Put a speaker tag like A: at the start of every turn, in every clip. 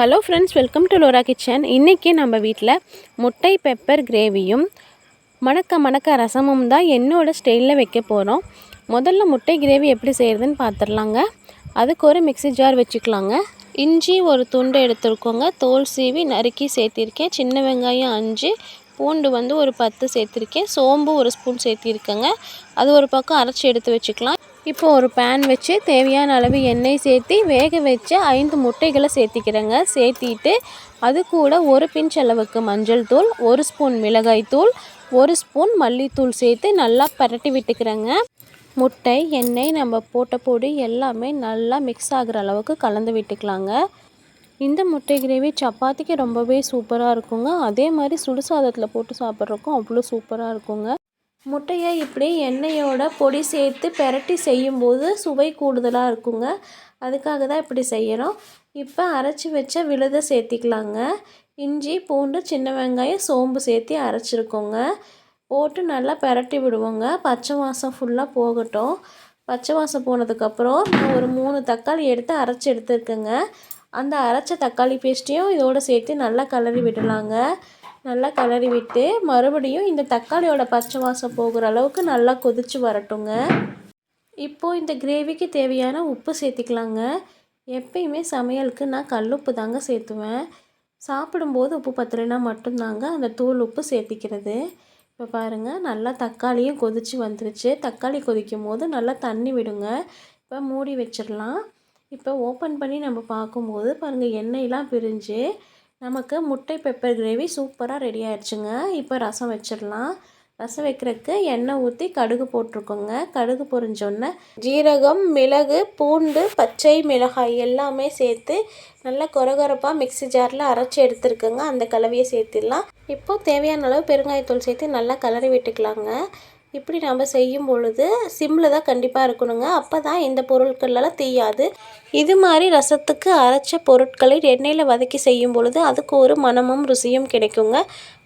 A: Hello friends welcome to Lora kitchen இன்றைக்கி நம்ம வீட்டில் முட்டை பெப்பர் கிரேவியும் மணக்க மணக்க ரசமும் தான் என்னோடய ஸ்டைலில் வைக்க போகிறோம் முதல்ல முட்டை கிரேவி எப்படி செய்கிறதுன்னு பார்த்துடலாங்க அதுக்கு ஒரு மிக்ஸி ஜார் வச்சுக்கலாங்க. இஞ்சி ஒரு துண்டு எடுத்துருக்கோங்க. தோல் சீவி நறுக்கி சேர்த்திருக்கேன். சின்ன வெங்காயம் அஞ்சு பூண்டு வந்து ஒரு பத்து சேர்த்துருக்கேன். சோம்பு ஒரு ஸ்பூன் சேர்த்திருக்கேங்க. அது ஒரு பக்கம் அரைச்சி எடுத்து வச்சுக்கலாம். இப்போ ஒரு பேன் வச்சு தேவையான அளவு எண்ணெய் சேர்த்தி வேக வச்சு ஐந்து முட்டைகளை சேர்த்திக்கிறேங்க. சேர்த்திட்டு அது கூட ஒரு பிஞ்ச் அளவுக்கு மஞ்சள் தூள் ஒரு ஸ்பூன் மிளகாய் தூள் ஒரு ஸ்பூன் மல்லித்தூள் சேர்த்து நல்லா பரட்டி விட்டுக்கிறேங்க. முட்டை எண்ணெய் நம்ம போட்ட பொடி எல்லாமே நல்லா மிக்ஸ் ஆகிற அளவுக்கு கலந்து விட்டுக்கலாங்க. இந்த முட்டை கிரேவி சப்பாத்திக்கு ரொம்பவே சூப்பராக இருக்குங்க. அதே மாதிரி சுடு சாதத்தில் போட்டு சாப்பிட்றக்கும் அவ்வளோ சூப்பராக இருக்குங்க. முட்டையை இப்படி எண்ணெயோட பொடி சேர்த்து பெரட்டி செய்யும்போது சுவை கூடுதலாக இருக்குங்க. அதுக்காக தான் இப்படி செய்கிறோம் இப்போ அரைச்சி வச்ச விழுதை சேர்த்திக்கலாங்க. இஞ்சி பூண்டு சின்ன வெங்காயம் சோம்பு சேர்த்து அரைச்சிருக்கோங்க. போட்டு நல்லா பெரட்டி விடுவோங்க. பச்சை வாசம் ஃபுல்லாக போகட்டும். பச்சை வாசம் போனதுக்கப்புறம் ஒரு மூணு தக்காளி எடுத்து அரைச்சி எடுத்துருக்கேங்க. அந்த அரைச்ச தக்காளி பேஸ்ட்டையும் இதோடு சேர்த்து நல்லா கலரி விடலாங்க. நல்லா கிளறி விட்டு மறுபடியும் இந்த தக்காளியோட பச்சை வாசம் போகிற அளவுக்கு நல்லா கொதித்து வரட்டுங்க. இப்போது இந்த கிரேவிக்கு தேவையான உப்பு சேர்த்திக்கலாங்க. எப்பயுமே சமையலுக்கு நான் கல்லுப்பு தாங்க சேர்த்துவேன். சாப்பிடும்போது உப்பு பத்தலைனா மட்டும்தாங்க அந்த தூள் உப்பு சேர்த்திக்கிறது. இப்போ பாருங்கள் நல்லா தக்காளியும் கொதித்து வந்துருச்சு. தக்காளி கொதிக்கும் போது நல்லா தண்ணி விடுங்க. இப்போ மூடி வச்சிடலாம். இப்போ ஓப்பன் பண்ணி நம்ம பார்க்கும்போது பாருங்கள் எண்ணெயெலாம் பிரிஞ்சு நமக்கு முட்டை பெப்பர் கிரேவி சூப்பராக ரெடி ஆயிடுச்சுங்க. இப்போ ரசம் வச்சிடலாம். ரசம் வைக்கிறதுக்கு எண்ணெய் ஊற்றி கடுகு போட்டிருக்கோங்க. கடுகு பொரிஞ்சோன்னே ஜீரகம் மிளகு பூண்டு பச்சை மிளகாய் எல்லாமே சேர்த்து நல்லா கொரகொரப்பாக மிக்சி ஜாரில் அரைச்சி எடுத்துருக்கோங்க. அந்த கலவையை சேர்த்துடலாம். இப்போது தேவையான அளவு பெருங்காயத்தூள் சேர்த்து நல்லா கலரி விட்டுக்கலாங்க. இப்படி நம்ம செய்யும் பொழுது சிம்மில் தான் கண்டிப்பாக இருக்கணுங்க. அப்போ தான் இந்த பொருட்கள்லாம் தீயாது. இது மாதிரி ரசத்துக்கு அரைச்ச பொருட்களை எண்ணெயில் வதக்கி செய்யும் பொழுது அதுக்கு ஒரு மனமும் ருசியும் கிடைக்குங்க.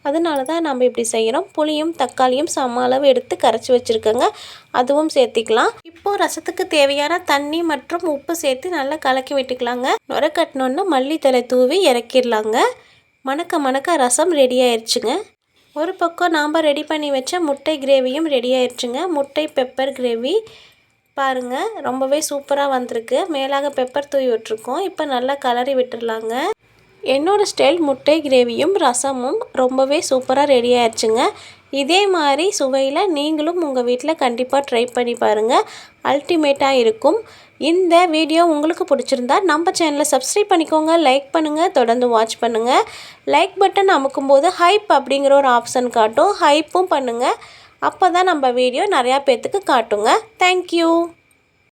A: அதனால தான் நம்ம இப்படி செய்கிறோம் புளியும் தக்காளியும் சம அளவு எடுத்து கரைச்சி வச்சுருக்கோங்க. அதுவும் சேர்த்திக்கலாம். இப்போது ரசத்துக்கு தேவையான தண்ணி மற்றும் உப்பு சேர்த்து நல்லா கலக்கி விட்டுக்கலாங்க. நுர கட்டினோன்னா மல்லித்தலை தூவி இறக்கிடலாங்க. மணக்க மணக்க ரசம் ரெடி ஆயிடுச்சுங்க ஒரு பக்கம் நாம் ரெடி பண்ணி வச்ச முட்டை கிரேவியும் ரெடி ஆயிடுச்சுங்க முட்டை பெப்பர் கிரேவி பாருங்கள் ரொம்பவே சூப்பராக வந்திருக்கு. மேலாக பெப்பர் தூவி விட்டுருக்கோம். இப்போ நல்லா கலரி விட்டுடலாங்க என்னோடய ஸ்டைல் முட்டை கிரேவியும் ரசமும் ரொம்பவே சூப்பராக ரெடி ஆயிடுச்சுங்க. இதே மாதிரி சுவையில் நீங்களும் உங்கள் வீட்டில் கண்டிப்பாக ட்ரை பண்ணி பாருங்கள் அல்டிமேட்டாக இருக்கும். இந்த வீடியோ உங்களுக்கு பிடிச்சிருந்தா நம்ம சேனலை சப்ஸ்கிரைப் பண்ணிக்கோங்க லைக் பண்ணுங்கள் தொடர்ந்து வாட்ச் பண்ணுங்கள் லைக் பட்டன் அமுக்கும்போது ஹைப் அப்படிங்கிற ஒரு ஆப்ஷன் காட்டும். ஹைப்பும் பண்ணுங்கள் அப்போ தான் நம்ம வீடியோ நிறையா பேர்த்துக்கு காட்டுங்க. தேங்க்யூ